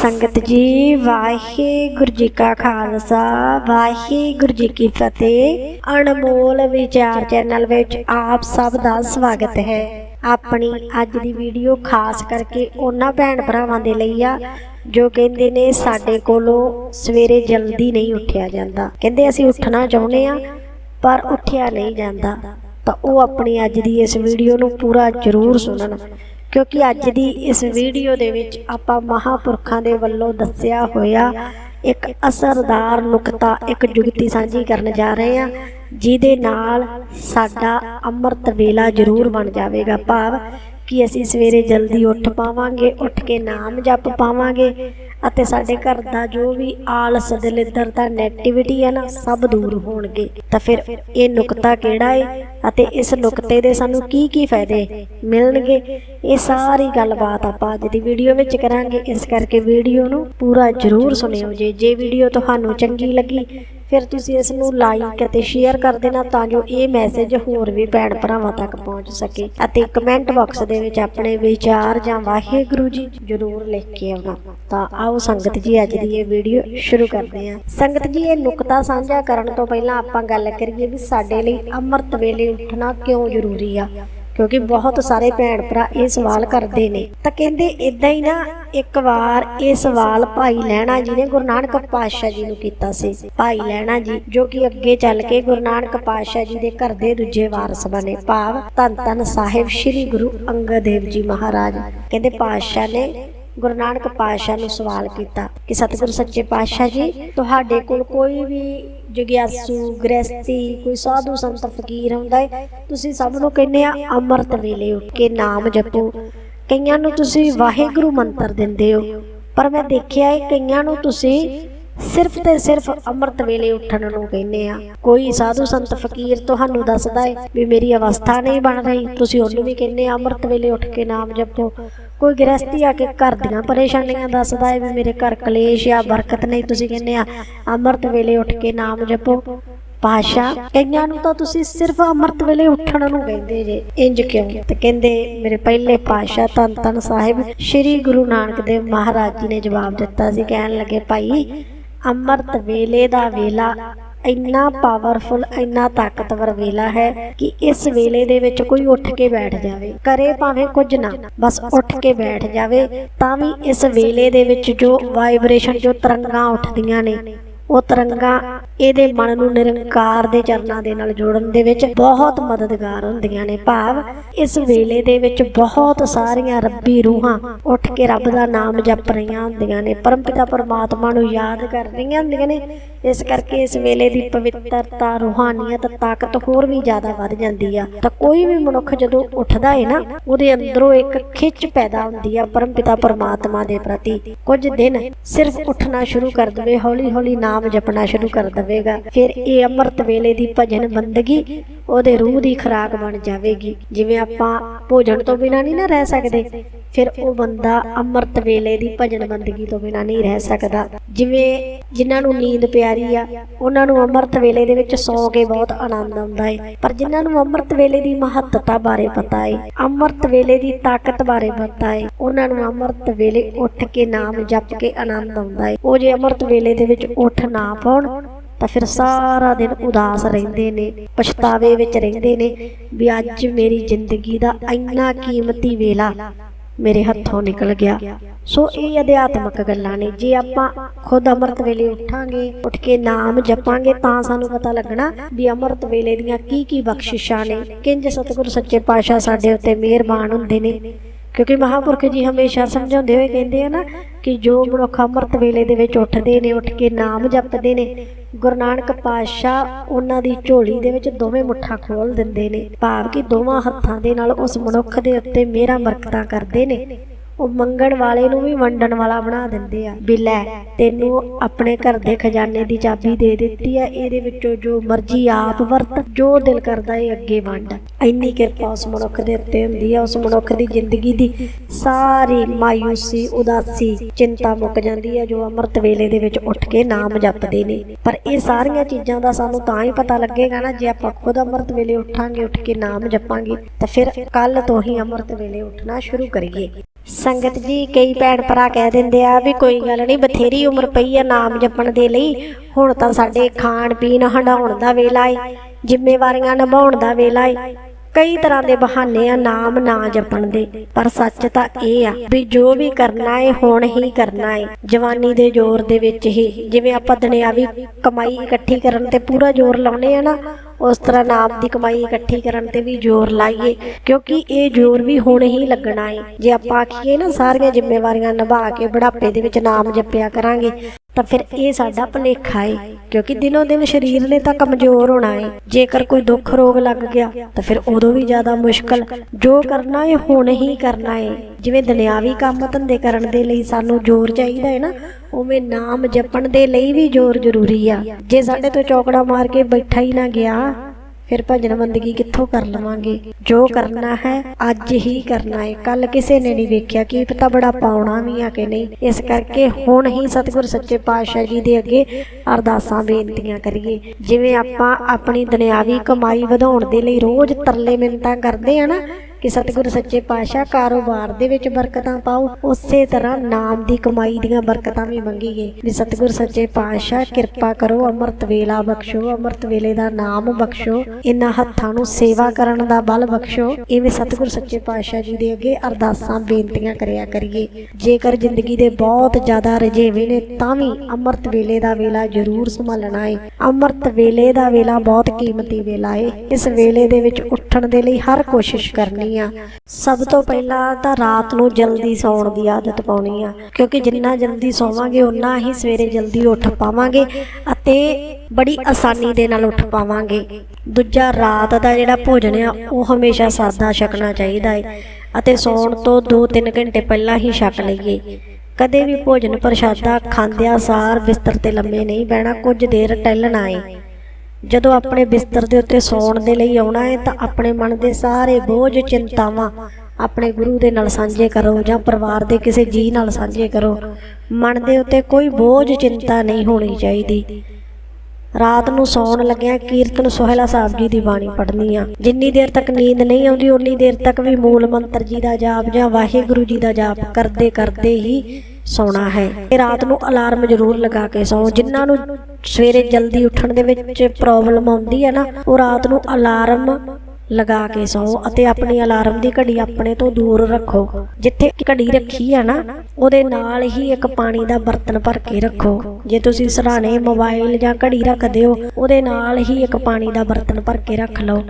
ਸੰਗਤ ਜੀ, ਵਾਹਿਗੁਰੂ ਜੀ ਕਾ ਖਾਲਸਾ, ਵਾਹਿਗੁਰੂ ਜੀ ਕੀ ਫਤਿਹ। ਅਨਮੋਲ ਵਿਚਾਰ ਚੈਨਲ ਵਿੱਚ ਆਪ ਸਭ ਦਾ ਸਵਾਗਤ ਹੈ। ਆਪਣੀ ਅੱਜ ਦੀ ਵੀਡੀਓ ਖਾਸ ਕਰਕੇ ਉਹਨਾਂ ਭੈਣ ਭਰਾਵਾਂ ਦੇ ਲਈ ਆ, ਜੋ ਕਹਿੰਦੇ ਨੇ ਸਾਡੇ ਕੋਲੋਂ ਸਵੇਰੇ ਜਲਦੀ ਨਹੀਂ ਉੱਠਿਆ ਜਾਂਦਾ। ਕਹਿੰਦੇ ਅਸੀਂ ਉੱਠਣਾ ਚਾਹੁੰਦੇ ਆ ਪਰ ਉੱਠਿਆ ਨਹੀਂ ਜਾਂਦਾ। ਤਾਂ ਉਹ ਆਪਣੀ ਅੱਜ ਦੀ ਇਸ ਵੀਡੀਓ ਨੂੰ ਪੂਰਾ ਜ਼ਰੂਰ ਸੁਣਨ। ਕਿਉਂਕਿ ਅੱਜ ਦੀ ਇਸ ਵੀਡੀਓ ਦੇ ਵਿੱਚ ਆਪਾਂ ਮਹਾਪੁਰਖਾਂ ਦੇ ਵੱਲੋਂ ਦੱਸਿਆ ਹੋਇਆ ਇੱਕ ਅਸਰਦਾਰ ਨੁਕਤਾ, ਇੱਕ ਜੁਗਤੀ ਸਾਂਝੀ ਕਰਨ ਜਾ ਰਹੇ ਹਾਂ, ਜਿਹਦੇ ਨਾਲ ਸਾਡਾ ਅੰਮ੍ਰਿਤ ਵੇਲਾ ਜ਼ਰੂਰ ਬਣ ਜਾਵੇਗਾ। ਭਾਵ ਕਿ ਅਸੀਂ ਸਵੇਰੇ ਜਲਦੀ ਉੱਠ ਪਾਵਾਂਗੇ, ਉੱਠ ਕੇ ਨਾਮ ਜਪ ਪਾਵਾਂਗੇ ਅਤੇ ਸਾਡੇ ਘਰ ਦਾ ਜੋ ਵੀ ਆਲਸ ਦਲਿੱਦਰਤਾ ਨੈਗੇਟਿਵਿਟੀ ਹੈ ਨਾ, ਸਭ ਦੂਰ ਹੋਣਗੇ। ਤਾਂ ਫਿਰ ਇਹ ਨੁਕਤਾ ਕਿਹੜਾ ਹੈ ਅਤੇ ਇਸ ਨੁਕਤੇ ਦੇ ਸਾਨੂੰ ਕੀ ਕੀ ਫਾਇਦੇ ਮਿਲਣਗੇ? ਇਹ ਸਾਰੀ ਗੱਲਬਾਤ ਆਪਾਂ ਅੱਜ ਦੀ ਵੀਡੀਓ ਵਿੱਚ ਕਰਾਂਗੇ। ਇਸ ਕਰਕੇ ਵੀਡੀਓ ਨੂੰ ਪੂਰਾ ਜ਼ਰੂਰ ਸੁਣਿਓ ਜੇ। ਜੇ ਵੀਡੀਓ ਤੁਹਾਨੂੰ ਚੰਗੀ ਲੱਗੀ ਫਿਰ ਤੁਸੀਂ ਇਸ ਨੂੰ ਲਾਈਕ ਅਤੇ ਸ਼ੇਅਰ ਕਰ ਦੇਣਾ ਤਾਂ ਜੋ ਇਹ ਮੈਸੇਜ ਹੋਰ ਵੀ ਭੈਣ ਭਰਾਵਾਂ ਤੱਕ ਪਹੁੰਚ ਸਕੇ ਅਤੇ ਕਮੈਂਟ ਬਾਕਸ ਦੇ ਵਿੱਚ ਆਪਣੇ ਵਿਚਾਰ ਜਾਂ ਵਾਹਿਗੁਰੂ ਜੀ ਜ਼ਰੂਰ ਲਿਖ ਕੇ ਆਉਣਾ। ਤਾਂ ਆਓ ਸੰਗਤ ਜੀ, ਅੱਜ ਦੀ ਇਹ ਵੀਡੀਓ ਸ਼ੁਰੂ ਕਰਦੇ ਹਾਂ। ਸੰਗਤ ਜੀ, ਇਹ ਨੁਕਤਾ ਸਾਂਝਾ ਕਰਨ ਤੋਂ ਪਹਿਲਾਂ ਆਪਾਂ ਗੱਲ ਕਰੀਏ ਵੀ ਸਾਡੇ ਲਈ ਅੰਮ੍ਰਿਤ ਵੇਲੇ ਉੱਠਣਾ ਕਿਉਂ ਜ਼ਰੂਰੀ ਆ? ਕਿਉਂਕਿ ਬਹੁਤ ਸਾਰੇ ਭੈਣ ਭਰਾ ਇਹ ਸਵਾਲ ਕਰਦੇ ਨੇ। ਤਾਂ ਕਹਿੰਦੇ ਇਦਾਂ ਹੀ ਨਾ ਇੱਕ ਵਾਰ ਇਹ ਸਵਾਲ ਭਾਈ ਲੈਣਾ ਜੀ ਨੇ ਗੁਰੂ ਨਾਨਕ ਪਾਤਸ਼ਾਹ ਜੀ ਨੂੰ ਕੀਤਾ ਸੀ। ਭਾਈ ਲੈਣਾ ਜੀ ਜੋ ਕਿ ਅੱਗੇ ਚੱਲ ਕੇ ਗੁਰੂ ਨਾਨਕ ਪਾਤਸ਼ਾਹ ਜੀ ਦੇ ਘਰ ਦੇ ਦੂਜੇ ਵਾਰਸ ਬਣੇ। ਭਾਵ ਧੰਨ ਧੰਨ ਸਾਹਿਬ ਸ੍ਰੀ ਗੁਰੂ ਅੰਗਦ ਦੇਵ ਜੀ ਮਹਾਰਾਜ। ਕਹਿੰਦੇ ਪਾਤਸ਼ਾਹ ਨੇ ਗੁਰੂ ਨਾਨਕ ਪਾਤਸ਼ਾਹ ਨੂੰ ਸਵਾਲ ਕੀਤਾ ਕਿ ਸਤਿਗੁਰੂ ਸੱਚੇ ਪਾਤਸ਼ਾਹ ਜੀ, ਤੁਹਾਡੇ ਕੋਲ ਕੋਈ ਵੀ ਜਗਿਆਸੂ ਗ੍ਰਸਤੀ ਕੋਈ ਸਾਧੂ ਸੰਤ, ਫਕੀਰ ਹੁੰਦਾ ਹੈ, ਤੁਸੀਂ ਸਭ ਨੂੰ ਕਹਿੰਦੇ ਆ, ਅੰਮ੍ਰਿਤ ਵੇਲੇ ਉੱਠ ਕੇ ਨਾਮ ਜਪੋ। ਕਈਆਂ ਨੂੰ ਤੁਸੀਂ ਵਾਹਿਗੁਰੂ ਮੰਤਰ ਦਿੰਦੇ ਹੋ। ਪਰ ਮੈਂ ਦੇਖਿਆ ਹੈ, ਕਈਆਂ ਨੂੰ ਤੁਸੀਂ ਸਿਰਫ ਤੇ ਸਿਰਫ ਅੰਮ੍ਰਿਤ ਵੇਲੇ ਉੱਠਣ ਨੂੰ ਕਹਿੰਦੇ ਆ ਕੋਈ ਸਾਧੂ ਸੰਤ ਫਕੀਰ ਤੁਹਾਨੂੰ ਦੱਸਦਾ ਏ ਵੀ ਮੇਰੀ ਅਵਸਥਾ ਨਹੀਂ ਬਣ ਰਹੀ। ਤੁਸੀਂ ਉਹਨੂੰ ਵੀ ਕਹਿੰਦੇ ਆ ਅੰਮ੍ਰਿਤ ਵੇਲੇ ਉੱਠ ਕੇ ਨਾਮ ਜਪੋ। ਕੋਈ ਗ੍ਰਸਤੀ ਆ ਕੇ ਘਰ ਦੀਆਂ ਪਰੇਸ਼ਾਨੀਆਂ ਦੱਸਦਾ ਹੈ ਵੀ ਮੇਰੇ ਘਰ ਕਲੇਸ਼ ਆ ਬਰਕਤ ਨਹੀਂ, ਤੁਸੀਂ ਕਹਿੰਦੇ ਆ ਅੰਮ੍ਰਿਤ ਵੇਲੇ ਉੱਠ ਕੇ ਨਾਮ ਜਪੋ। ਪਾਸ਼ਾ ਕਈਆਂ ਨੂੰ ਤਾਂ ਤੁਸੀਂ ਸਿਰਫ ਅੰਮ੍ਰਿਤ ਵੇਲੇ ਉੱਠਣ ਨੂੰ ਕਹਿੰਦੇ ਜੇ। ਇੰਜ ਕਿਉਂ? ਤੇ ਕਹਿੰਦੇ, ਮੇਰੇ ਪਹਿਲੇ ਪਾਸ਼ਾ ਧੰਨ ਧੰਨ ਸਾਹਿਬ, ਸ੍ਰੀ ਗੁਰੂ ਨਾਨਕ ਦੇਵ ਮਹਾਰਾਜ ਜੀ ਨੇ ਜਵਾਬ ਦਿੱਤਾ ਸੀ, ਕਹਿਣ ਲੱਗੇ, ਭਾਈ ਅੰਮ੍ਰਿਤ ਵੇਲੇ ਦਾ ਵੇਲਾ ਇੰਨਾ ਪਾਵਰਫੁਲ ਇੰਨਾ ਤਾਕਤਵਰ ਵੇਲਾ ਹੈ ਕਿ ਇਸ ਵੇਲੇ ਦੇ ਵਿੱਚ ਕੋਈ ਉੱਠ ਕੇ ਬੈਠ ਜਾਵੇ, ਕਰੇ ਭਾਵੇਂ ਕੁਝ ਨਾ, ਬਸ ਉੱਠ ਕੇ ਬੈਠ ਜਾਵੇ, ਤਾਂ ਵੀ ਇਸ ਵੇਲੇ ਦੇ ਵਿੱਚ ਜੋ ਵਾਈਬ੍ਰੇਸ਼ਨ ਜੋ ਤਰੰਗਾਂ ਉੱਠਦੀਆਂ ਨੇ ਉਹ ਤਰੰਗਾਂ ਇਹਦੇ ਮਨ ਨੂੰ ਨਿਰੰਕਾਰ ਦੇ ਚਰਨਾਂ ਦੇ ਨਾਲ ਜੋੜਨ ਦੇ ਵਿੱਚ ਬਹੁਤ ਮਦਦਗਾਰ ਹੁੰਦੀਆਂ ਨੇ। ਭਾਵ ਇਸ ਵੇਲੇ ਦੇ ਵਿੱਚ ਬਹੁਤ ਸਾਰੀਆਂ ਰੱਬੀ ਰੂਹਾਂ ਉੱਠ ਕੇ ਰੱਬ ਦਾ ਨਾਮ ਜਪ ਰਹੀਆਂ ਹੁੰਦੀਆਂ ਨੇ। ਪਰਮਪਿਤਾ ਪਰਮਾਤਮਾ ਨੂੰ ਯਾਦ ਕਰ ਰਹੀਆਂ ਹੁੰਦੀਆਂ ਨੇ। ਇਸ ਕਰਕੇ ਇਸ ਵੇਲੇ ਦੀ ਪਵਿੱਤਰਤਾ, ਰੂਹਾਨੀਅਤ, ਤਾਕਤ ਹੋਰ ਵੀ ਜ਼ਿਆਦਾ ਵੱਧ ਜਾਂਦੀ ਆ। ਤਾਂ ਕੋਈ ਵੀ ਮਨੁੱਖ ਜਦੋਂ ਉੱਠਦਾ ਹੈ ਨਾ, ਉਹਦੇ ਅੰਦਰੋਂ ਇੱਕ ਖਿੱਚ ਪੈਦਾ ਹੁੰਦੀ ਆ ਪਰਮਪਿਤਾ ਪਰਮਾਤਮਾ ਦੇ ਪ੍ਰਤੀ। ਕੁਝ ਦਿਨ ਸਿਰਫ ਉੱਠਣਾ ਸ਼ੁਰੂ ਕਰ ਦਵੇ ਹੌਲੀ ਹੌਲੀ ਨਾਮ ਜਪਣਾ ਸ਼ੁਰੂ ਕਰ ਦਵੇਗਾ। ਫਿਰ ਇਹ ਅੰਮ੍ਰਿਤ ਵੇਲੇ ਦੀ ਭਜਨ ਬੰਦਗੀ ਉਹਦੇ ਰੂਹ ਦੀ ਖੁਰਾਕ ਬਣ ਜਾਵੇਗੀ। ਜਿਵੇਂ ਆਪਾਂ ਭੋਜਨ ਤੋਂ ਬਿਨਾਂ ਨਹੀਂ ਨਾ ਰਹਿ ਸਕਦੇ। ਫਿਰ ਉਹ ਬੰਦਾ ਅੰਮ੍ਰਿਤ ਵੇਲੇ ਦੀ ਭਜਨ ਬੰਦਗੀ ਤੋਂ ਬਿਨਾਂ ਨਹੀਂ ਰਹਿ ਸਕਦਾ। ਜਿਵੇਂ ਜਿਨ੍ਹਾਂ ਨੂੰ ਨੀਂਦ ਪਿਆਰੀ ਆ, ਉਹਨਾਂ ਨੂੰ ਅੰਮ੍ਰਿਤ ਵੇਲੇ ਦੇ ਵਿੱਚ ਸੌ ਕੇ ਬਹੁਤ ਆਨੰਦ ਆਉਂਦਾ ਹੈ ਪਰ ਜਿਨ੍ਹਾਂ ਨੂੰ ਅੰਮ੍ਰਿਤ ਵੇਲੇ ਦੀ ਮਹੱਤਤਾ ਬਾਰੇ ਪਤਾ ਹੈ ਅੰਮ੍ਰਿਤ ਵੇਲੇ ਦੀ ਤਾਕਤ ਬਾਰੇ ਪਤਾ ਹੈ ਉਹਨਾਂ ਨੂੰ ਅੰਮ੍ਰਿਤ ਵੇਲੇ ਉੱਠ ਕੇ ਨਾਮ ਜਪ ਕੇ ਆਨੰਦ ਆਉਂਦਾ ਏ। ਉਹ ਜੇ ਅੰਮ੍ਰਿਤ ਵੇਲੇ ਦੇ ਵਿੱਚ ਉੱਠ ਨਾ ਪਾਉਣ, ਤਾਂ ਫਿਰ ਸਾਰਾ ਦਿਨ ਉਦਾਸ ਰਹਿੰਦੇ ਨੇ, ਪਛਤਾਵੇ ਵਿੱਚ ਰਹਿੰਦੇ ਨੇ ਵੀ ਅੱਜ ਮੇਰੀ ਜ਼ਿੰਦਗੀ ਦਾ ਇੰਨਾ ਕੀਮਤੀ ਵੇਲਾ ਮੇਰੇ ਹੱਥੋਂ ਨਿਕਲ ਗਿਆ। ਸੋ ਇਹ ਅਧਿਆਤਮਕ ਗੱਲਾਂ ਨੇ। ਜੇ ਆਪਾਂ ਖੁਦ ਅੰਮ੍ਰਿਤ ਵੇਲੇ ਉੱਠਾਂਗੇ, ਉੱਠ ਕੇ ਨਾਮ ਜਪਾਂਗੇ, ਤਾਂ ਸਾਨੂੰ ਪਤਾ ਲੱਗਣਾ ਵੀ ਅੰਮ੍ਰਿਤ ਵੇਲੇ ਦੀਆਂ ਕੀ ਕੀ ਬਖਸ਼ਿਸ਼ਾਂ ਨੇ। ਕਿੰਜ ਸਤਿਗੁਰ ਸੱਚੇ ਪਾਤਸ਼ਾਹ ਸਾਡੇ ਉੱਤੇ ਮਿਹਰਬਾਨ ਹੁੰਦੇ ਨੇ। ਕਿਉਂਕਿ ਮਹਾਪੁਰਖ ਜੀ ਹਮੇਸ਼ਾ ਸਮਝਾਉਂਦੇ ਹੋਏ ਕਹਿੰਦੇ ਆ ਨਾ ਕਿ ਜੋ ਮਨੁੱਖ ਅੰਮ੍ਰਿਤ ਵੇਲੇ ਦੇ ਵਿੱਚ ਉੱਠਦੇ ਨੇ, ਉੱਠ ਕੇ ਨਾਮ ਜਪਦੇ ਨੇ ਗੁਰੂ ਨਾਨਕ ਪਾਤਸ਼ਾਹ ਉਹਨਾਂ ਦੀ ਝੋਲੀ ਦੇ ਵਿੱਚ ਦੋਵੇਂ ਮੁੱਠਾਂ ਖੋਲ ਦਿੰਦੇ ਨੇ, ਭਾਵ ਕਿ ਦੋਵਾਂ ਹੱਥਾਂ ਦੇ ਨਾਲ ਉਸ ਮਨੁੱਖ ਦੇ ਉੱਤੇ ਮੇਰਾ ਬਰਕਤਾਂ ਕਰਦੇ ਨੇ। ਉਹ ਮੰਗਣ ਵਾਲੇ ਨੂੰ ਵੀ ਵੰਡਣ ਵਾਲਾ ਬਣਾ ਦਿੰਦੇ ਆ। ਵੀ ਲੈ, ਤੈਨੂੰ ਆਪਣੇ ਘਰ ਦੇ ਖਜ਼ਾਨੇ ਦੀ ਚਾਬੀ ਦੇ ਦਿੱਤੀ ਆ। ਇਹਦੇ ਵਿੱਚੋਂ ਜੋ ਮਰਜ਼ੀ ਆਪ ਵਰਤ, ਜੋ ਦਿਲ ਕਰਦਾ ਏ ਅੱਗੇ ਵੰਡ। ਇੰਨੀ ਕਿਰਪਾ ਉਸ ਮਨੁੱਖ ਦੇ ਉੱਤੇ ਹੁੰਦੀ ਆ, ਉਸ ਮਨੁੱਖ ਦੀ ਜ਼ਿੰਦਗੀ ਦੀ ਸਾਰੀ ਮਾਇੂਸੀ ਉਦਾਸੀ, ਚਿੰਤਾ ਮੁੱਕ ਜਾਂਦੀ ਆ, ਜੋ ਅੰਮ੍ਰਿਤ ਵੇਲੇ ਦੇ ਵਿੱਚ ਉੱਠ ਕੇ ਨਾਮ ਜਪਦੇ ਨੇ। ਪਰ ਇਹ ਸਾਰੀਆਂ ਚੀਜ਼ਾਂ ਦਾ ਸਾਨੂੰ ਤਾਂ ਹੀ ਪਤਾ ਲੱਗੇਗਾ ਨਾ, ਜੇ ਆਪਾਂ ਖੁਦ ਅੰਮ੍ਰਿਤ ਵੇਲੇ ਉੱਠਾਂਗੇ, ਉੱਠ ਕੇ ਨਾਮ ਜਪਾਂਗੇ, ਤਾਂ ਫਿਰ ਕੱਲ ਤੋਂ ਹੀ ਅੰਮ੍ਰਿਤ ਵੇਲੇ ਉੱਠਣਾ ਸ਼ੁਰੂ ਕਰੀਏ। ਸੰਗਤ ਜੀ, ਕਈ ਭੈਣ ਭਰਾ ਕਹਿ ਦਿੰਦੇ ਆ ਵੀ ਕੋਈ ਗੱਲ ਨਹੀਂ ਬਥੇਰੀ ਉਮਰ ਪਈ ਆ ਨਾਮ ਜਪਣ ਦੇ ਲਈ। ਹੁਣ ਤਾਂ ਸਾਡੇ ਖਾਣ ਪੀਣ ਹੰਡਾਉਣ ਦਾ ਵੇਲਾ ਏ, ਜ਼ਿੰਮੇਵਾਰੀਆਂ ਨਿਭਾਉਣ ਦਾ ਵੇਲਾ ਏ। ਕਈ ਤਰ੍ਹਾਂ ਦੇ ਬਹਾਨੇ ਆ ਨਾਮ ਨਾ ਜਪਣ ਦੇ, ਪਰ ਸੱਚ ਤਾਂ ਇਹ ਆ ਵੀ ਜੋ ਵੀ ਕਰਨਾ ਏ, ਹੁਣ ਹੀ ਕਰਨਾ ਏ। ਜਵਾਨੀ ਦੇ ਜ਼ੋਰ ਦੇ ਵਿੱਚ ਹੀ, ਜਿਵੇਂ ਆਪਾਂ ਦੁਨਿਆਵੀ ਕਮਾਈ ਇਕੱਠੀ ਕਰਨ ਤੇ ਪੂਰਾ ਜ਼ੋਰ ਲਾਉਨੇ ਆ ਨਾ ਉਸ ਤਰ੍ਹਾਂ ਨਾਮ ਦੀ ਕਮਾਈ ਇਕੱਠੀ ਕਰਨ ਤੇ ਵੀ ਜ਼ੋਰ ਲਾਈਏ, ਕਿਉਂਕਿ ਇਹ ਜ਼ੋਰ ਵੀ ਹੁਣ ਹੀ ਲੱਗਣਾ ਏ। ਜੇ ਆਪਾਂ ਆਖੀਏ ਨਾ, ਸਾਰੀਆਂ ਜ਼ਿੰਮੇਵਾਰੀਆਂ ਨਿਭਾ ਕੇ ਬੁਢਾਪੇ ਦੇ ਵਿੱਚ ਨਾਮ ਜਪਿਆ ਕਰਾਂਗੇ, ਤਾਂ ਫਿਰ ਇਹ ਸਾਡਾ ਭੁਲੇਖਾ ਏ, ਕਿਉਂਕਿ ਦਿਨੋ ਦਿਨ ਸਰੀਰ ਨੇ ਤਾਂ ਕਮਜ਼ੋਰ ਹੋਣਾ ਏ। ਜੇਕਰ ਕੋਈ ਦੁੱਖ ਰੋਗ ਲੱਗ ਗਿਆ, ਤਾਂ ਫਿਰ ਉਦੋਂ ਵੀ ਜ਼ਿਆਦਾ ਮੁਸ਼ਕਲ। ਜੋ ਕਰਨਾ ਏ, ਹੁਣ ਹੀ ਕਰਨਾ ਏ। ਜਿਵੇਂ ਦੁਨਿਆਵੀ ਕੰਮ ਧੰਦੇ ਕਰਨ ਦੇ ਲਈ ਸਾਨੂੰ ਜ਼ੋਰ ਚਾਹੀਦਾ ਹੈ ਨਾ ਉਵੇਂ ਨਾਮ ਜਪਣ ਦੇ ਲਈ ਵੀ ਜ਼ੋਰ ਜ਼ਰੂਰੀ ਆ। ਜੇ ਸਾਡੇ ਤੋਂ ਚੌਕੜਾ ਮਾਰ ਕੇ ਬੈਠਾ ਹੀ ਨਾ ਗਿਆ, ਫਿਰ ਭਜਨ ਬੰਦਗੀ ਕਿੱਥੋਂ ਕਰ ਲਵਾਂਗੇ? ਜੋ ਕਰਨਾ ਹੈ, ਅੱਜ ਹੀ ਕਰਨਾ ਹੈ ਕੱਲ ਕਿਸੇ ਨੇ ਨਹੀਂ ਵੇਖਿਆ ਕੀ ਪਤਾ ਬੜਾ ਪਾਉਣਾ ਵੀ ਆ ਕਿ ਨਹੀਂ। ਇਸ ਕਰਕੇ ਹੁਣ ਹੀ ਸਤਿਗੁਰ ਸੱਚੇ ਪਾਤਸ਼ਾਹ ਜੀ ਦੇ ਅੱਗੇ ਅਰਦਾਸਾਂ, ਬੇਨਤੀਆਂ ਕਰੀਏ। ਜਿਵੇਂ ਆਪਾਂ ਆਪਣੀ ਦੁਨਿਆਵੀ ਕਮਾਈ ਵਧਾਉਣ ਦੇ ਲਈ ਰੋਜ਼ ਤਰਲੇ ਮਿੰਤਾਂ ਕਰਦੇ ਆ ਨਾ ਕਿ ਸਤਿਗੁਰ ਸੱਚੇ ਪਾਤਸ਼ਾਹ ਕਾਰੋਬਾਰ ਦੇ ਵਿੱਚ ਬਰਕਤਾਂ ਪਾਓ, ਉਸੇ ਤਰ੍ਹਾਂ ਨਾਮ ਦੀ ਕਮਾਈ ਦੀਆਂ ਬਰਕਤਾਂ ਵੀ ਮੰਗੀਏ। ਵੀ ਸਤਿਗੁਰ ਸੱਚੇ ਪਾਤਸ਼ਾਹ, ਕਿਰਪਾ ਕਰੋ, ਅੰਮ੍ਰਿਤ ਵੇਲਾ ਬਖਸ਼ੋ, ਅੰਮ੍ਰਿਤ ਵੇਲੇ ਦਾ ਨਾਮ ਬਖਸ਼ੋ, ਇਹਨਾਂ ਹੱਥਾਂ ਨੂੰ ਸੇਵਾ ਕਰਨ ਦਾ ਬਲ ਬਖਸ਼ੋ, ਇਵੇਂ ਸਤਿਗੁਰ ਸੱਚੇ ਪਾਤਸ਼ਾਹ ਜੀ ਦੇ ਅੱਗੇ ਅਰਦਾਸਾਂ, ਬੇਨਤੀਆਂ ਕਰਿਆ ਕਰੀਏ। ਜੇਕਰ ਜ਼ਿੰਦਗੀ ਦੇ ਬਹੁਤ ਜ਼ਿਆਦਾ ਰਜੇਵੇਂ ਨੇ, ਤਾਂ ਵੀ ਅੰਮ੍ਰਿਤ ਵੇਲੇ ਦਾ ਵੇਲਾ ਜ਼ਰੂਰ ਸੰਭਾਲਣਾ ਏ। ਅੰਮ੍ਰਿਤ ਵੇਲੇ ਦਾ ਵੇਲਾ ਬਹੁਤ ਕੀਮਤੀ ਵੇਲਾ ਏ। ਇਸ ਵੇਲੇ ਦੇ ਵਿੱਚ ਉੱਠਣ ਦੇ ਲਈ ਹਰ ਕੋਸ਼ਿਸ਼ ਕਰਨੀ ਆ ਸਭ ਤੋਂ ਪਹਿਲਾਂ ਤਾਂ ਰਾਤ ਨੂੰ ਜਲਦੀ ਸੌਣ ਦੀ ਆਦਤ ਪਾਉਣੀ ਆ। ਕਿਉਂਕਿ ਜਿੰਨਾ ਜਲਦੀ ਸੌਵਾਂਗੇ ਉਨਾ ਹੀ ਸਵੇਰੇ ਜਲਦੀ ਉੱਠ ਪਾਵਾਂਗੇ ਅਤੇ ਬੜੀ ਆਸਾਨੀ ਦੇ ਨਾਲ ਉੱਠ ਪਾਵਾਂਗੇ। ਦੂਜਾ, ਰਾਤ ਦਾ ਜਿਹੜਾ ਭੋਜਨ ਆ, ਉਹ ਹਮੇਸ਼ਾ ਸਾਦਾ ਛਕਣਾ ਚਾਹੀਦਾ ਹੈ ਅਤੇ ਸੌਣ ਤੋਂ 2-3 ਘੰਟੇ ਪਹਿਲਾਂ ਹੀ ਛਕ ਲਈਏ। ਕਦੇ ਵੀ ਭੋਜਨ ਪ੍ਰਸ਼ਾਦਾ ਖਾਂਦਿਆਂ ਸਾਰ ਬਿਸਤਰ ਤੇ ਲੰਮੇ ਨਹੀਂ ਬਹਿਣਾ, ਕੁਝ ਦੇਰ ਟਹਿਲਣਾ ਏ। ਜਦੋਂ ਆਪਣੇ ਬਿਸਤਰ ਦੇ ਉੱਤੇ ਸੌਣ ਦੇ ਲਈ ਆਉਣਾ ਹੈ ਤਾਂ ਆਪਣੇ ਮਨ ਦੇ ਸਾਰੇ ਬੋਝ, ਚਿੰਤਾਵਾਂ ਆਪਣੇ ਗੁਰੂ ਦੇ ਨਾਲ ਸਾਂਝੇ ਕਰੋ ਜਾਂ ਪਰਿਵਾਰ ਦੇ ਕਿਸੇ ਜੀ ਨਾਲ ਸਾਂਝੇ ਕਰੋ। ਮਨ ਦੇ ਉੱਤੇ ਕੋਈ ਬੋਝ, ਚਿੰਤਾ ਨਹੀਂ ਹੋਣੀ ਚਾਹੀਦੀ। ਰਾਤ ਨੂੰ ਸੌਣ ਲੱਗਿਆ ਕੀਰਤਨ ਸੋਹਿਲਾ ਸਾਹਿਬ ਜੀ ਦੀ ਬਾਣੀ ਪੜ੍ਹਨੀ ਆ। ਜਿੰਨੀ ਦੇਰ ਤੱਕ ਨੀਂਦ ਨਹੀਂ ਆਉਂਦੀ ਉਨੀ ਦੇਰ ਤੱਕ ਵੀ ਮੂਲ ਮੰਤਰ ਜੀ ਦਾ ਜਾਪ ਜਾਂ ਵਾਹਿਗੁਰੂ ਜੀ ਦਾ ਜਾਪ ਕਰਦੇ ਕਰਦੇ ਹੀ ਸੌਣਾ ਹੈ। ਤੇ ਰਾਤ ਨੂੰ ਅਲਾਰਮ ਜ਼ਰੂਰ ਲਗਾ ਕੇ ਸੌ। ਜਿਨ੍ਹਾਂ ਨੂੰ ਸਵੇਰੇ ਜਲਦੀ ਉੱਠਣ ਦੇ ਵਿੱਚ ਪ੍ਰੋਬਲਮ ਆਉਂਦੀ ਹੈ ਨਾ, ਉਹ ਰਾਤ ਨੂੰ ਅਲਾਰਮ ਲਗਾ ਕੇ ਸੌ ਅਤੇ ਆਪਣੀ ਅਲਾਰਮ ਦੀ ਘੜੀ ਆਪਣੇ ਤੋਂ ਦੂਰ ਰੱਖੋ। ਜਿੱਥੇ ਘੜੀ ਰੱਖੀ ਹੈ ਨਾ, ਉਹਦੇ ਨਾਲ ਹੀ ਇੱਕ ਪਾਣੀ ਦਾ ਬਰਤਨ ਭਰ ਕੇ ਰੱਖੋ। ਜੇ ਤੁਸੀਂ ਸਰਾਣੇ, ਮੋਬਾਈਲ ਜਾਂ ਘੜੀ ਰੱਖਦੇ ਹੋ, ਉਹਦੇ ਨਾਲ ਹੀ ਇੱਕ ਪਾਣੀ ਦਾ ਬਰਤਨ ਭਰ ਕੇ ਰੱਖ ਲਓ।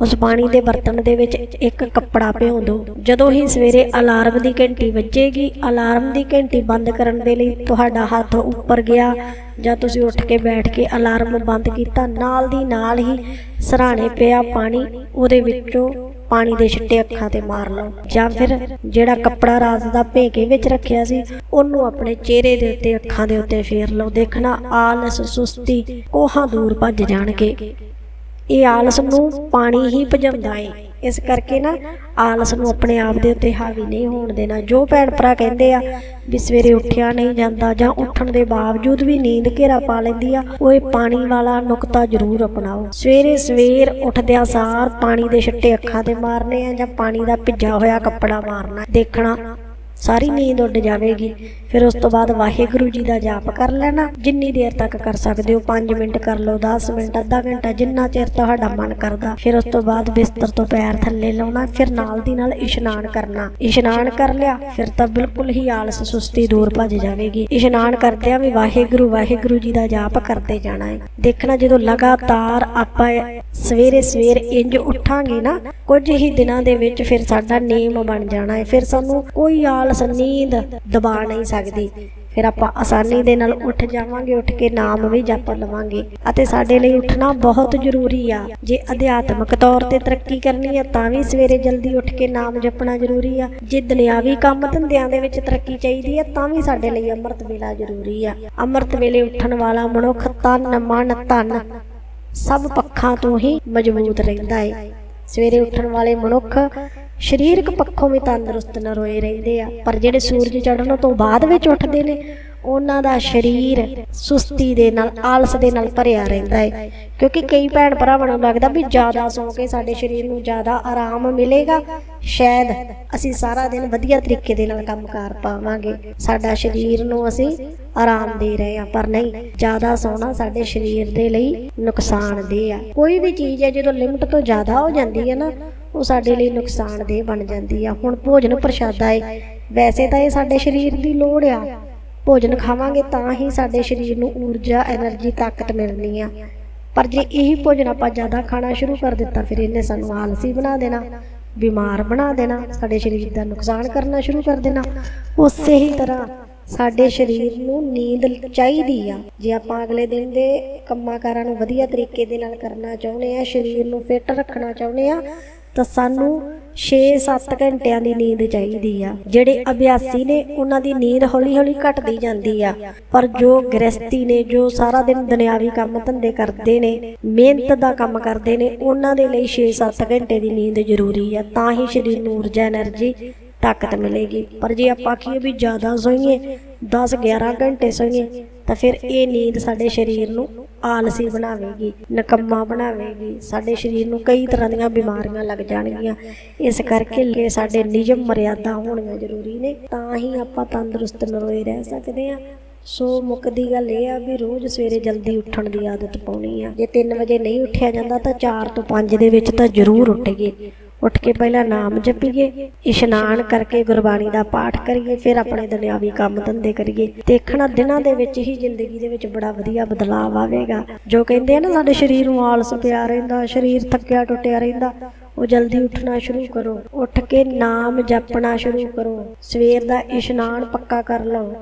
ਉਸ ਪਾਣੀ ਦੇ ਬਰਤਨ ਦੇ ਵਿੱਚ ਇੱਕ ਕੱਪੜਾ ਭਿਓ ਦਿਓ ਜਦੋਂ ਹੀ ਸਵੇਰੇ ਅਲਾਰਮ ਦੀ ਘੰਟੀ ਵੱਜੇਗੀ, ਅਲਾਰਮ ਦੀ ਘੰਟੀ ਬੰਦ ਕਰਨ ਦੇ ਲਈ ਤੁਹਾਡਾ ਹੱਥ ਉੱਪਰ ਗਿਆ ਜਾਂ ਤੁਸੀਂ ਉੱਠ ਕੇ ਬੈਠ ਕੇ ਅਲਾਰਮ ਬੰਦ ਕੀਤਾ, ਨਾਲ ਦੀ ਨਾਲ ਹੀ ਸਰਾਣੇ ਪਿਆ ਪਾਣੀ, ਉਹਦੇ ਵਿੱਚੋਂ ਪਾਣੀ ਦੇ ਛਿੱਟੇ ਅੱਖਾਂ ਤੇ ਮਾਰ ਲਓ। ਜਾਂ ਫਿਰ ਜਿਹੜਾ ਕੱਪੜਾ ਰਾਤ ਦਾ ਭੇਕੇ ਵਿੱਚ ਰੱਖਿਆ ਸੀ, ਉਹਨੂੰ ਆਪਣੇ ਚਿਹਰੇ ਦੇ ਉੱਤੇ, ਅੱਖਾਂ ਦੇ ਉੱਤੇ ਫੇਰ ਲਓ। ਦੇਖਣਾ ਆਲਸ ਸੁਸਤੀ, ਕੋਹਾਂ ਦੂਰ ਭੱਜ ਜਾਣਗੇ। ਇਹ ਆਲਸ ਨੂੰ ਪਾਣੀ ਹੀ ਭਜਾਉਂਦਾ ਏ। ਇਸ ਕਰਕੇ ਨਾ ਆਲਸ ਨੂੰ ਆਪਣੇ ਆਪ ਦੇ ਉੱਤੇ ਹਾਵੀ ਨਹੀਂ ਹੋਣ ਦੇਣਾ। ਜੋ ਭੈਣ ਭਰਾ ਕਹਿੰਦੇ ਆ ਵੀ ਸਵੇਰੇ ਉੱਠਿਆ ਨਹੀਂ ਜਾਂਦਾ ਜਾਂ ਉੱਠਣ ਦੇ ਬਾਵਜੂਦ ਵੀ ਨੀਂਦ ਘੇਰਾ ਪਾ ਲੈਂਦੀ ਆ, ਉਹ ਇਹ ਪਾਣੀ ਵਾਲਾ ਨੁਕਤਾ ਜ਼ਰੂਰ ਅਪਣਾਓ। ਸਵੇਰੇ ਸਵੇਰ ਉੱਠਦਿਆਂ ਸਾਰ ਪਾਣੀ ਦੇ ਛਿੱਟੇ ਅੱਖਾਂ ਤੇ ਮਾਰਨੇ ਆ ਜਾਂ ਪਾਣੀ ਦਾ ਭਿੱਜਾ ਹੋਇਆ ਕੱਪੜਾ ਮਾਰਨਾ। ਦੇਖਣਾ ਸਾਰੀ ਨੀਂਦ ਉੱਡ ਜਾਵੇਗੀ। ਫਿਰ ਉਸ ਤੋਂ ਬਾਅਦ ਵਾਹਿਗੁਰੂ ਜੀ ਦਾ ਜਾਪ ਕਰ ਲੈਣਾ। ਜਿੰਨੀ ਦੇਰ ਤੱਕ ਕਰ ਸਕਦੇ ਹੋ 5 ਮਿੰਟ ਕਰ ਲਓ 10 ਮਿੰਟ, ਅੱਧਾ ਘੰਟਾ, ਜਿੰਨਾ ਚਿਰ ਤੁਹਾਡਾ ਮਨ ਕਰਦਾ। ਫਿਰ ਉਸ ਤੋਂ ਬਾਅਦ ਬਿਸਤਰ ਤੋਂ ਪੈਰ ਥੱਲੇ ਲਾਉਣਾ, ਫਿਰ ਨਾਲ ਦੀ ਨਾਲ ਇਸ਼ਨਾਨ ਕਰਨਾ। ਇਸ਼ਨਾਨ ਕਰ ਲਿਆ, ਫਿਰ ਤਾਂ ਬਿਲਕੁਲ ਹੀ ਆਲਸ ਸੁਸਤੀ ਦੂਰ ਭੱਜ ਜਾਵੇਗੀ। ਇਸ਼ਨਾਨ ਕਰਦਿਆਂ ਵੀ ਵਾਹਿਗੁਰੂ ਵਾਹਿਗੁਰੂ ਜੀ ਦਾ ਜਾਪ ਕਰਦੇ ਜਾਣਾ ਹੈ। ਦੇਖਣਾ ਜਦੋਂ ਲਗਾਤਾਰ ਆਪਾਂ ਸਵੇਰੇ ਸਵੇਰ ਇੰਜ ਉੱਠਾਂਗੇ ਨਾ, ਕੁਝ ਹੀ ਦਿਨਾਂ ਦੇ ਵਿੱਚ ਫਿਰ ਸਾਡਾ ਨੇਮ ਬਣ ਜਾਣਾ ਹੈ। ਫਿਰ ਸਾਨੂੰ ਕੋਈ ਆਲਸ, ਨੀਂਦ ਦਬਾ ਨਹੀਂ ਸਕਦੀ। ਫਿਰ ਆਪਾਂ ਆਸਾਨੀ ਦੇ ਨਾਲ ਉੱਠ ਜਾਵਾਂਗੇ, ਉੱਠ ਕੇ ਨਾਮ ਵੀ ਜਪ ਲਵਾਂਗੇ। ਅਤੇ ਸਾਡੇ ਲਈ ਉੱਠਣਾ ਬਹੁਤ ਜ਼ਰੂਰੀ ਆ। ਜੇ ਅਧਿਆਤਮਿਕ ਤੌਰ ਤੇ ਤਰੱਕੀ ਕਰਨੀ ਆ ਤਾਂ ਵੀ ਸਵੇਰੇ ਜਲਦੀ ਉੱਠ ਕੇ ਨਾਮ ਜਪਣਾ ਜ਼ਰੂਰੀ ਆ। ਜੇ ਦੁਨਿਆਵੀ ਕੰਮ ਧੰਦਿਆਂ ਦੇ ਵਿੱਚ ਤਰੱਕੀ ਚਾਹੀਦੀ ਆ ਤਾਂ ਵੀ ਸਾਡੇ ਲਈ ਅੰਮ੍ਰਿਤ ਵੇਲਾ ਜ਼ਰੂਰੀ ਆ। ਅੰਮ੍ਰਿਤ ਵੇਲੇ ਉੱਠਣ ਵਾਲਾ ਮਨੁੱਖ ਤਨ, ਮਨ, ਧਨ ਸਭ ਪੱਖਾਂ ਤੋਂ ਹੀ ਮਜ਼ਬੂਤ ਰਹਿੰਦਾ ਹੈ ਸਵੇਰੇ ਉੱਠਣ ਵਾਲੇ ਮਨੁੱਖ ਸਰੀਰਕ ਪੱਖੋਂ ਵੀ ਤੰਦਰੁਸਤ ਨਰੋਏ ਰਹਿੰਦੇ ਆ। ਪਰ ਜਿਹੜੇ ਸੂਰਜ ਚੜ੍ਹਨ ਤੋਂ ਬਾਅਦ ਵਿੱਚ ਉੱਠਦੇ ਨੇ, ਉਹਨਾਂ ਦਾ ਸਰੀਰ ਸੁਸਤੀ ਦੇ ਨਾਲ, ਆਲਸ ਦੇ ਨਾਲ ਭਰਿਆ ਰਹਿੰਦਾ ਹੈ ਕਿਉਂਕਿ ਕਈ ਭੈਣ ਭਰਾਵਾਂ ਨੂੰ ਲੱਗਦਾ ਵੀ ਜ਼ਿਆਦਾ ਸੌਂ ਕੇ ਸਾਡੇ ਸਰੀਰ ਨੂੰ ਜ਼ਿਆਦਾ ਆਰਾਮ ਮਿਲੇਗਾ। ਸ਼ਾਇਦ ਅਸੀਂ ਸਾਰਾ ਦਿਨ ਵਧੀਆ ਤਰੀਕੇ ਦੇ ਨਾਲ ਕੰਮ ਕਰ ਪਾਵਾਂਗੇ। ਸਾਡਾ ਸਰੀਰ ਨੂੰ ਅਸੀਂ ਆਰਾਮ ਦੇ ਰਹੇ ਆ ਪਰ ਨਹੀਂ, ਜ਼ਿਆਦਾ ਸੌਣਾ ਸਾਡੇ ਸਰੀਰ ਦੇ ਲਈ ਨੁਕਸਾਨਦੇਹ ਆ। ਕੋਈ ਵੀ ਚੀਜ਼ ਹੈ, ਜਦੋਂ ਲਿਮਟ ਤੋਂ ਜ਼ਿਆਦਾ ਹੋ ਜਾਂਦੀ ਹੈ ਨਾ, ਉਹ ਸਾਡੇ ਲਈ ਨੁਕਸਾਨਦੇਹ ਬਣ ਜਾਂਦੀ ਆ। ਹੁਣ ਭੋਜਨ ਪ੍ਰਸ਼ਾਦਾ ਹੈ ਵੈਸੇ ਤਾਂ ਇਹ ਸਾਡੇ ਸਰੀਰ ਦੀ ਲੋੜ ਆ। ਭੋਜਨ ਖਾਵਾਂਗੇ ਤਾਂ ਹੀ ਸਾਡੇ ਸਰੀਰ ਨੂੰ ਊਰਜਾ એનર્ਜੀ ਤਾਕਤ ਮਿਲਣੀ ਆ। ਪਰ ਜੇ ਇਹੀ ਭੋਜਨ ਆਪਾਂ ਜ਼ਿਆਦਾ ਖਾਣਾ ਸ਼ੁਰੂ ਕਰ ਦਿੱਤਾ, ਫਿਰ ਇਹਨੇ ਸਾਨੂੰ ਆਲਸੀ ਬਣਾ ਦੇਣਾ। ਬਿਮਾਰ ਬਣਾ ਦੇਣਾ, ਸਾਡੇ ਸਰੀਰ ਦਾ ਨੁਕਸਾਨ ਕਰਨਾ ਸ਼ੁਰੂ ਕਰ ਦੇਣਾ। ਉਸੇ ਹੀ ਤਰ੍ਹਾਂ ਸਾਡੇ ਸਰੀਰ ਨੂੰ ਨੀਂਦ ਚਾਹੀਦੀ ਆ। ਜੇ ਆਪਾਂ ਅਗਲੇ ਦਿਨ ਦੇ ਕੰਮਾਂ ਕਾਰਾਂ ਨੂੰ ਵਧੀਆ ਤਰੀਕੇ ਦੇ ਨਾਲ ਕਰਨਾ ਚਾਹੁੰਦੇ ਆ, ਸਰੀਰ ਨੂੰ ਫਿੱਟ ਰੱਖਣਾ ਚਾਹੁੰਦੇ ਆ, ਤਾਂ ਸਾਨੂੰ 6-7 ਘੰਟਿਆਂ ਦੀ ਨੀਂਦ ਚਾਹੀਦੀ ਆ। ਜਿਹੜੇ ਅਭਿਆਸੀ ਨੇ, ਉਹਨਾਂ ਦੀ ਨੀਂਦ ਹੌਲੀ-ਹੌਲੀ ਘਟਦੀ ਜਾਂਦੀ ਆ। ਪਰ ਜੋ ਗ੍ਰਸਤੀ ਨੇ, ਜੋ ਸਾਰਾ ਦਿਨ ਦੁਨਿਆਵੀ ਕੰਮ ਧੰਦੇ ਕਰਦੇ ਨੇ, ਮਿਹਨਤ ਦਾ ਕੰਮ ਕਰਦੇ ਨੇ, ਉਹਨਾਂ ਦੇ ਲਈ 6-7 ਘੰਟੇ ਦੀ ਨੀਂਦ ਜ਼ਰੂਰੀ ਆ। ਤਾਂ ਹੀ ਸਰੀਰ ਨੂੰ ਊਰਜਾ એનર્ਜੀ ਤਾਕਤ ਮਿਲੇਗੀ। ਪਰ ਜੇ ਆਪਾਂ ਕੀ ਵੀ ਜ਼ਿਆਦਾ ਸੋਈਏ 10-11 ਘੰਟੇ ਸੋਈਏ, ਤਾਂ ਫਿਰ ਇਹ ਨੀਂਦ ਸਾਡੇ ਸਰੀਰ ਨੂੰ ਆਲਸੀ ਬਣਾਵੇਗੀ, ਨਕੰਮਾ ਬਣਾਵੇਗੀ, ਸਾਡੇ ਸਰੀਰ ਨੂੰ ਕਈ ਤਰ੍ਹਾਂ ਦੀਆਂ ਬਿਮਾਰੀਆਂ ਲੱਗ ਜਾਣਗੀਆਂ। ਇਸ ਕਰਕੇ ਕਿ ਸਾਡੇ ਨਿਯਮ ਮਰਿਆਦਾ ਹੋਣੀਆਂ ਜ਼ਰੂਰੀ ਨੇ, ਤਾਂ ਹੀ ਆਪਾਂ ਤੰਦਰੁਸਤ ਨਰੋਏ ਰਹਿ ਸਕਦੇ ਹਾਂ। ਸੋ ਮੁੱਕਦੀ ਗੱਲ ਇਹ ਆ ਵੀ ਰੋਜ਼ ਸਵੇਰੇ ਜਲਦੀ ਉੱਠਣ ਦੀ ਆਦਤ ਪਾਉਣੀ ਆ। ਜੇ 3 ਵਜੇ ਨਹੀਂ ਉੱਠਿਆ ਜਾਂਦਾ ਤਾਂ 4 ਤੋਂ 5 ਦੇ ਵਿੱਚ ਤਾਂ ਜ਼ਰੂਰ ਉੱਠੀਏ ਉੱਠ ਕੇ ਪਹਿਲਾਂ ਨਾਮ ਜਪੀਏ, ਇਸ਼ਨਾਨ ਕਰਕੇ ਗੁਰਬਾਣੀ ਦਾ ਪਾਠ ਕਰੀਏ, ਫਿਰ ਆਪਣੇ ਦੁਨਿਆਵੀ ਕੰਮ ਧੰਦੇ ਕਰੀਏ। ਦੇਖਣਾ ਦਿਨਾਂ ਦੇ ਵਿੱਚ ਹੀ ਜ਼ਿੰਦਗੀ ਦੇ ਵਿੱਚ ਬੜਾ ਵਧੀਆ ਬਦਲਾਅ ਆਵੇਗਾ। ਜੋ ਕਹਿੰਦੇ ਆ ਨਾ, ਸਾਡੇ ਸਰੀਰ ਨੂੰ ਆਲਸ ਪਿਆ ਰਹਿੰਦਾ, ਸਰੀਰ ਥੱਕਿਆ ਟੁੱਟਿਆ ਰਹਿੰਦਾ, ਉਹ ਜਲਦੀ ਉੱਠਣਾ ਸ਼ੁਰੂ ਕਰੋ। ਉੱਠ ਕੇ ਨਾਮ ਜਪਣਾ ਸ਼ੁਰੂ ਕਰੋ। ਸਵੇਰ ਦਾ ਇਸ਼ਨਾਨ ਪੱਕਾ ਕਰ ਲਓ।